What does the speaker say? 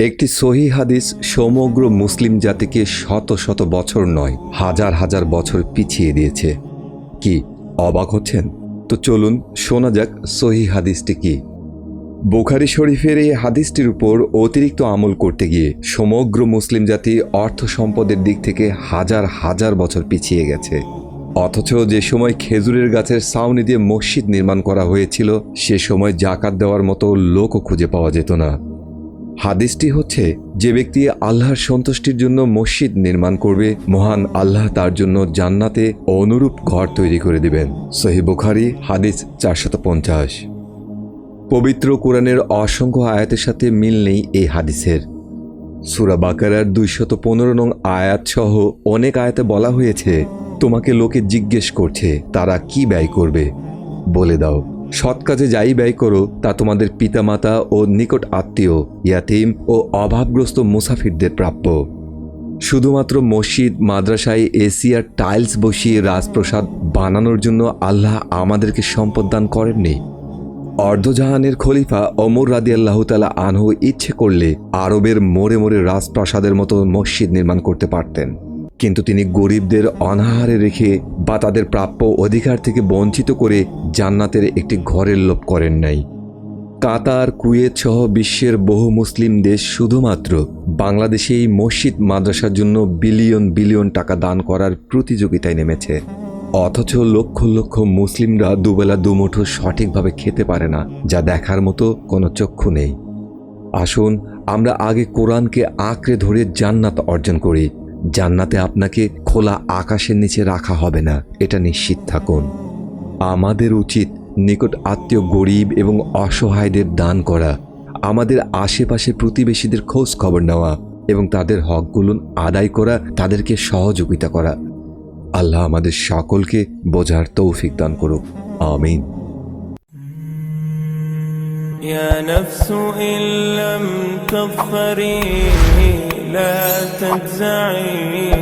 একটি সহি হাদিস সমগ্র মুসলিম জাতিকে শত শত বছর নয়, হাজার হাজার বছর পিছিয়ে দিয়েছে। কি, অবাক হচ্ছেন? তো চলুন শোনা যাক সহি হাদিসটি কি। বুখারি শরীফের এই হাদিসটির উপর অতিরিক্ত আমল করতে গিয়ে সমগ্র মুসলিম জাতি অর্থ সম্পদের দিক থেকে হাজার হাজার বছর পিছিয়ে গেছে। অথচ যে সময় খেজুরের গাছের সাউনি দিয়ে মসজিদ নির্মাণ করা হয়েছিল, সে সময় জাকাত দেওয়ার মতো লোকও খুঁজে পাওয়া যেত না। হাদিসটি হচ্ছে, যে ব্যক্তি আল্লাহর সন্তুষ্টির জন্য মসজিদ নির্মাণ করবে, মহান আল্লাহ তার জন্য জান্নাতে অনুরূপ ঘর তৈরি করে দিবেন। সহি বুখারি, হাদিস চারশত পঞ্চাশ। পবিত্র কোরআনের অসংখ্য আয়াতের সাথে মিল নেই এই হাদিসের। সুরা বাকারার দুইশত পনেরো নং আয়াত সহ অনেক আয়াতে বলা হয়েছে, তোমাকে লোকে জিজ্ঞেস করছে, তারা কি ব্যয় করবে? বলে দাও। সৎ কাজে যাই ব্যয় করো, তা তোমাদের পিতামাতা ও নিকট আত্মীয়, ইয়াতিম ও অভাবগ্রস্ত মুসাফিরদের প্রাপ্য। শুধুমাত্র মসজিদ, মাদ্রাসায় এসি আর টাইলস বসিয়ে রাজপ্রসাদ বানানোর জন্য আল্লাহ আমাদেরকে সম্পদ দান করেননি। অর্ধজাহানের খলিফা অমর রাদি আল্লাহ তালা আনহু ইচ্ছে করলে আরবের মোড়ে মোড়ে রাজপ্রাসাদের মতো মসজিদ নির্মাণ করতে পারতেন। কিন্তু তিনি গরিবদের অনাহারে রেখে বা তাদের প্রাপ্য অধিকার থেকে বঞ্চিত করে জান্নাতের একটি ঘরের লোভ করেন নাই। কাতার, কুয়েত সহ বিশ্বের বহু মুসলিম দেশ শুধুমাত্র বাংলাদেশেই মসজিদ মাদ্রাসার জন্য বিলিয়ন বিলিয়ন টাকা দান করার প্রতিযোগিতায় নেমেছে। অথচ লক্ষ লক্ষ মুসলিমরা দুবেলা দুমুঠো সঠিকভাবে খেতে পারে না, যা দেখার মতো কোনো চক্ষু নেই। আসুন, আমরা আগে কোরআনকে আঁকড়ে ধরে জান্নাত অর্জন করি। জান্নাতে আপনাকে খোলা আকাশের নিচে রাখা হবে না এটা নিশ্চিত থাকুন আমাদের উচিত নিকট আত্মীয় গরিব এবং অসহায়দের দান করা আমাদের আশেপাশে প্রতিবেশীদের খোঁজ খবর নেওয়া এবং তাদের হকগুলো আদায় করা তাদেরকে সহযোগিতা করা আল্লাহ আমাদের সকলকে বোঝার তৌফিক দান করুক আমিন يا نفس إن لم تظفري لا تجزعي